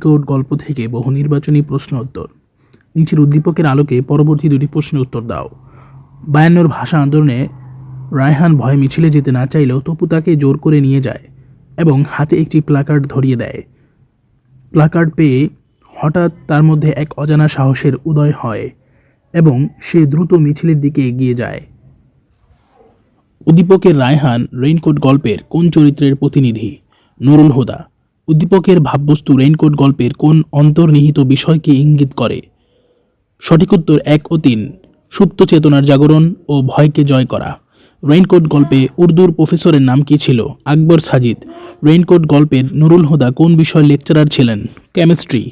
Code গল্প থেকে বহু নির্বাচনী প্রশ্ন উত্তর। নিচের উদ্দীপকের আলোকে পরবর্তী দুটি প্রশ্নের উত্তর দাও। বায়ান্নর ভাষা আন্দোলনে রায়হান ভয় মিছিলে যেতে না চাইলেও তপু তাকে জোর করে নিয়ে যায় এবং হাতে একটি প্লাকার্ড ধরিয়ে দেয়। প্লাকার্ড পেয়ে হঠাৎ তার মধ্যে এক অজানা সাহসের উদয় হয় এবং সে দ্রুত মিছিলের দিকে এগিয়ে যায়। উদ্দীপকের রায়হান রেইনকোট গল্পের কোন চরিত্রের প্রতিনিধি? নুরুল হুদা। উদ্দীপকের ভাববস্তু রেইনকোট গল্পের কোন অন্তর্নিহিত বিষয়কে ইঙ্গিত করে? সঠিক উত্তর এক ও তিন। সুপ্ত চেতনার জাগরণ ও ভয়কে জয় করা। রেইনকোট গল্পে উর্দুর প্রফেসরের নাম কি ছিল? আকবর সাজিদ। রেইনকোট গল্পের নুরুল হুদা কোন বিষয়ের লেকচারার ছিলেন? কেমিস্ট্রি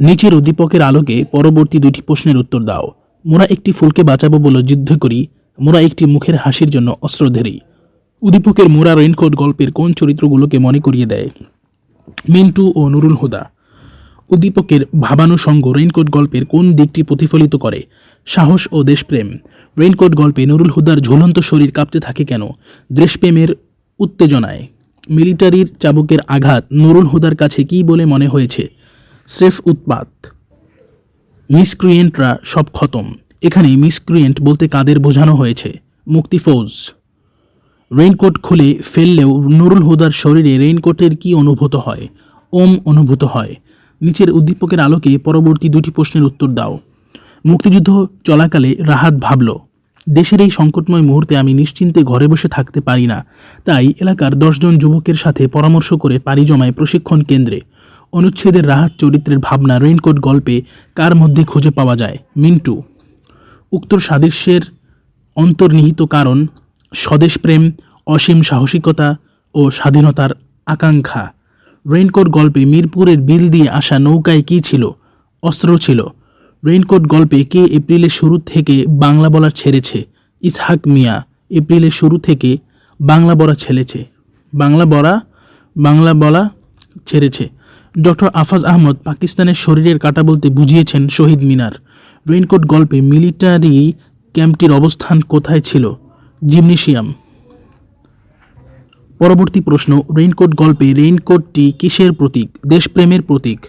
নিচের উদ্দীপকের আলোকে পরবর্তী দুটি প্রশ্নের উত্তর দাও। মোরা একটি ফুলকে বাঁচাবো বলে যুদ্ধ করি, মোরা একটি মুখের হাসির জন্য অস্ত্র ধরি। উদ্দীপকের মোরা রেইনকোট গল্পের কোন চরিত্রগুলোকে মনে করিয়ে দেয়? মিন্টু ও নুরুল হুদা। উদ্দীপকের ভাবানুষঙ্গ রেইনকোট গল্পের কোন দিকটি প্রতিফলিত করে? সাহস ও দেশপ্রেম। রেইনকোট গল্পে নুরুল হুদার ঝুলন্ত শরীর কাঁপতে থাকে কেন? দেশপ্রেমের উত্তেজনায়। মিলিটারির চাবুকের আঘাত নুরুল হুদার কাছে কী বলে মনে হয়েছে? স্রেফ উৎপাত। মিসক্রিয়েন্টরা সব খতম। এখানে মিসক্রিয়েন্ট বলতে কাদের বোঝানো হয়েছে? মুক্তি ফৌজ। রেইনকোট খুলে ফেললেও নুরুল হুদার শরীরে রেইনকোটের কি অনুভূত হয়? ওম অনুভূত হয়। নিচের উদ্দীপকের আলোকে পরবর্তী দুটি প্রশ্নের উত্তর দাও। মুক্তিযুদ্ধ চলাকালে রাহাত ভাবল, দেশের এই সংকটময় মুহূর্তে আমি নিশ্চিন্তে ঘরে বসে থাকতে পারি না। তাই এলাকার দশজন যুবকের সাথে পরামর্শ করে পাড়ি জমায় প্রশিক্ষণ কেন্দ্রে। অনুচ্ছেদের রাহাত চরিত্রের ভাবনা রেইনকোট গল্পে কার মধ্যে খুঁজে পাওয়া যায়? মিন্টু। উক্ত সাদৃশ্যের অন্তর্নিহিত কারণ স্বদেশপ্রেম অসীম সাহসিকতা ও স্বাধীনতার আকাঙ্ক্ষা। রেইনকোট গল্পে মিরপুরের বিল দিয়ে আসা নৌকায় কী ছিল? অস্ত্র ছিল। রেইনকোট গল্পে কে এপ্রিলের শুরু থেকে বাংলা বলা ছেড়েছে? ইসহাক মিয়া, এপ্রিলের শুরু থেকে বাংলা বলা ছেড়েছে বাংলা বলা বাংলা বলা ছেড়েছে। ডক্টর আফাজ আহমদ পাকিস্তানের শরীরের কাটা বলতে বুঝিয়েছেন শহীদ মিনার। রেইনকোট গল্পে মিলিটারি ক্যাম্পটির অবস্থান কোথায় ছিল? জিমনেশিয়াম। পরবর্তী প্রশ্ন, রেইনকোট গল্পে রেইনকোটটি কিসের প্রতীক? দেশপ্রেমের প্রতীক।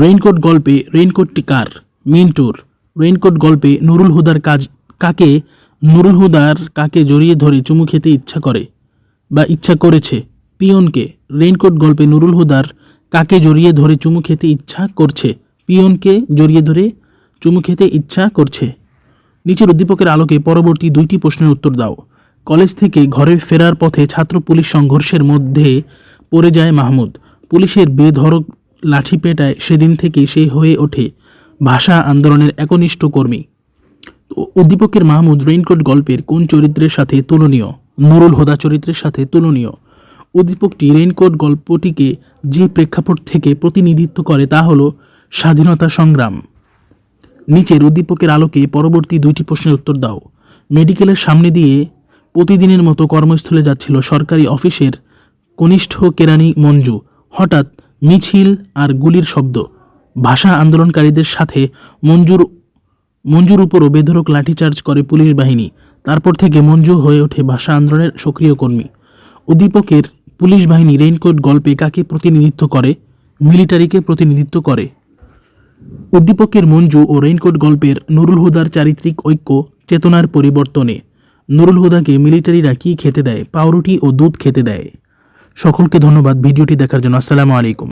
রেইনকোট গল্পে রেইনকোটটি কার? মিন্টুর। রেইনকোট গল্পে নুরুল হুদার কাজ, কাকে? নুরুল হুদার কাকে জড়িয়ে ধরে চুমু খেতে ইচ্ছা করে? বা ইচ্ছা করেছে? পিয়নকে। রেইনকোট গল্পে নুরুল হুদার কাকে জড়িয়ে ধরে চুমু খেতে ইচ্ছা করছে? পিয়নকে জড়িয়ে ধরে চুমু খেতে ইচ্ছা করছে? নিচের উদ্দীপকের আলোকে পরবর্তী দুইটি প্রশ্নের উত্তর দাও। কলেজ থেকে ঘরে ফেরার পথে ছাত্র পুলিশ সংঘর্ষের মধ্যে পড়ে যায় মাহমুদ। পুলিশের বেধড়ক লাঠি পেটায় সেদিন থেকে সে হয়ে ওঠে ভাষা আন্দোলনের একনিষ্ঠ কর্মী। উদ্দীপকের মাহমুদ রেইনকোট গল্পের কোন চরিত্রের সাথে তুলনীয়? নুরুল হোদা চরিত্রের সাথে তুলনীয়। উদ্দীপকটি রেইনকোট গল্পটিকে যে প্রেক্ষাপট থেকে প্রতিনিধিত্ব করে তা হল স্বাধীনতা সংগ্রাম। নিচের উদ্দীপকের আলোকে পরবর্তী দুইটি প্রশ্নের উত্তর দাও। মেডিকেলের সামনে দিয়ে প্রতিদিনের মতো কর্মস্থলে যাচ্ছিল সরকারি অফিসের কনিষ্ঠ কেরানি মঞ্জু। হঠাৎ মিছিল আর গুলির শব্দ। ভাষা আন্দোলনকারীদের সাথে মঞ্জুর মঞ্জুর উপরও বেধরক লাঠিচার্জ করে পুলিশ বাহিনী। তারপর থেকে মঞ্জু হয়ে ওঠে ভাষা আন্দোলনের সক্রিয় কর্মী। উদ্দীপকের পুলিশ বাহিনী রেইনকোট গল্পে কাকে প্রতিনিধিত্ব করে? মিলিটারিকে প্রতিনিধিত্ব করে। উদ্দীপকের মঞ্জু ও রেইনকোট গল্পের নুরুল হুদার চারিত্রিক ঐক্য, চেতনার পরিবর্তনে। নুরুল হুদাকে মিলিটারিরা কি খেতে দেয়? পাউরুটি ও দুধ খেতে দেয়। সকলকে ধন্যবাদ। ভিডিওটি দেখার জন্য আসসালামু আলাইকুম।